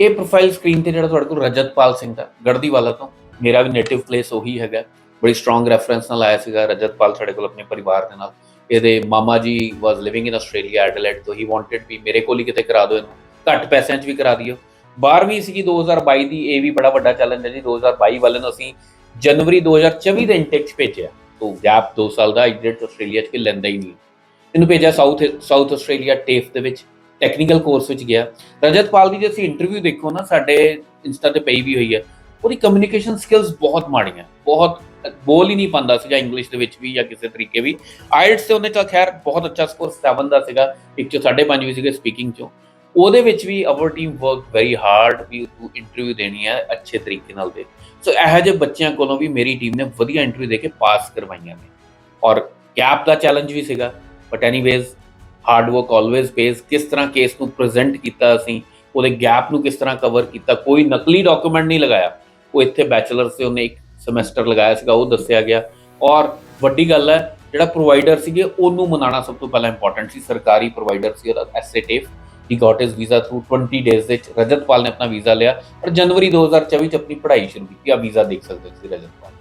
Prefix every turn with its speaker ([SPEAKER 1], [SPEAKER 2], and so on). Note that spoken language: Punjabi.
[SPEAKER 1] ਇਹ ਪ੍ਰੋਫਾਈਲ ਸਕਰੀਨ ਤੇ ਜਿਹੜਾ ਤੁਹਾਡੇ ਕੋਲ ਰਜਤਪਾਲ ਸਿੰਘ ਦਾ ਗੜਦੀਵਾਲਾ ਤੋਂ, ਮੇਰਾ ਵੀ ਨੇਟਿਵ ਪਲੇਸ ਉਹੀ ਹੈਗਾ। ਬੜੀ ਸਟਰੋਂਗ ਰੈਫਰੈਂਸ ਨਾਲ ਆਇਆ ਸੀਗਾ ਰਜਤਪਾਲ ਸਾਡੇ ਕੋਲ ਆਪਣੇ ਪਰਿਵਾਰ ਦੇ ਨਾਲ। ਇਹਦੇ ਮਾਮਾ ਜੀ was living in Australia Adelaide ਤੋਂ ਹੀ ਵਾਂਟਡ ਵੀ ਮੇਰੇ ਕੋਲ ਹੀ ਕਿਤੇ ਕਰਾ ਦਿਓ ਇਹਨੂੰ। ਘੱਟ ਪੈਸਿਆਂ 'ਚ ਵੀ ਕਰਾ ਦਿਓ। 12ਵੀਂ ਸੀਗੀ 2022 ਦੀ, ਇਹ ਵੀ ਬੜਾ ਵੱਡਾ ਚੈਲੰਜ ਹੈ ਜੀ। 2022 ਵਾਲੇ ਨੂੰ ਅਸੀਂ ਜਨਵਰੀ 2024 ਦੇ ਇਨਟੇਕ 'ਚ ਭੇਜਿਆ। ਤੋਂ ਗੈਪ 2 ਸਾਲ ਦਾ ਐਗਜ਼ਿਟ ਆਸਟ੍ਰੇਲੀਆ 'ਚ ਕਿ ਲੈਂਦਾ ਹੀ ਨਹੀਂ। ਇਹਨੂੰ ਭੇਜਿਆ ਸਾਊਥ ਸਾਊਥ ਆਸਟ੍ਰੇਲੀਆ ਟੇਫ ਦੇ ਵਿੱਚ। ਟੈਕਨੀਕਲ ਕੋਰਸ ਵਿੱਚ ਗਿਆ। ਰਜਤਪਾਲ ਦੀ ਜੇ ਅਸੀਂ ਇੰਟਰਵਿਊ ਦੇਖੋ ਨਾ, ਸਾਡੇ ਇੰਸਟਾ ਤੇ ਪਈ ਵੀ ਹੋਈ ਹੈ। ਉਹਦੀ ਕਮਿਊਨੀਕੇਸ਼ਨ ਸਕਿੱਲਸ ਬਹੁਤ ਮਾੜੀਆਂ, ਬਹੁਤ ਬੋਲ ਹੀ ਨਹੀਂ ਪਾਉਂਦਾ ਸੀਗਾ ਇੰਗਲਿਸ਼ ਦੇ ਵਿੱਚ ਵੀ ਜਾਂ ਕਿਸੇ ਤਰੀਕੇ ਵੀ। ਆਇਲਟਸ ਤੇ ਉਹਨੇ ਤਾਂ ਖੈਰ ਬਹੁਤ ਅੱਛਾ ਸਕੋਰ 7 ਦਾ ਸੀਗਾ, ਇੱਕ ਚੋਂ 5.5 ਵੀ ਸੀਗੇ ਸਪੀਕਿੰਗ ਚੋਂ। ਉਹਦੇ ਵਿੱਚ ਵੀ our team work very hard ਵੀ ਤੂੰ ਇੰਟਰਵਿਊ ਦੇਣੀ ਹੈ, ਅੱਛੇ ਤਰੀਕੇ ਨਾਲ ਦੇ। ਸੋ ਇਹੋ ਜਿਹੇ ਬੱਚਿਆਂ ਕੋਲੋਂ ਵੀ ਮੇਰੀ ਟੀਮ ਨੇ ਵਧੀਆ ਇੰਟਰਵਿਊ ਦੇ ਕੇ ਪਾਸ ਕਰਵਾਈਆਂ ਨੇ। ਔਰ ਕੈਪ ਦਾ ਚੈਲੰਜ ਵੀ ਸੀਗਾ but anyways hard work always pays ਕਿਸ ਤਰ੍ਹਾਂ ਕੇਸ ਨੂੰ ਪ੍ਰੈਜ਼ੈਂਟ ਕੀਤਾ ਅਸੀਂ, ਉਹਦੇ ਗੈਪ ਨੂੰ ਕਿਸ ਤਰ੍ਹਾਂ ਕਵਰ ਕੀਤਾ, ਕੋਈ ਨਕਲੀ ਡਾਕੂਮੈਂਟ ਨਹੀਂ ਲਗਾਇਆ। ਉਹ ਇੱਥੇ ਬੈਚਲਰਸ ਤੇ ਉਹਨੇ ਇੱਕ ਸਮੈਸਟਰ ਲਗਾਇਆ ਸੀਗਾ, ਉਹ ਦੱਸਿਆ ਗਿਆ। ਔਰ ਵੱਡੀ ਗੱਲ ਹੈ, ਜਿਹੜਾ ਪ੍ਰੋਵਾਈਡਰ ਸੀਗੇ, ਉਹਨੂੰ ਮਨਾਉਣਾ ਸਭ ਤੋਂ ਪਹਿਲਾਂ ਇੰਪੋਰਟੈਂਟ ਸੀ, ਸਰਕਾਰੀ ਪ੍ਰੋਵਾਈਡਰ ਸੀ ਉਹਦਾ ਐਸਏਟੀਫ he got his visa through 20 days ਦੇ ਵਿੱਚ, ਰਜਤਪਾਲ ਨੇ ਆਪਣਾ ਵੀਜ਼ਾ ਲਿਆ। ਔਰ ਜਨਵਰੀ 2024 ਚ ਆਪਣੀ ਪੜ੍ਹਾਈ ਸ਼ੁਰੂ ਕੀਤੀ ਆ ਵੀਜ਼ਾ ਦੇਖ ਸਕਦੇ ਹੋ ਤੁਸੀਂ ਰਜਤਪਾਲ।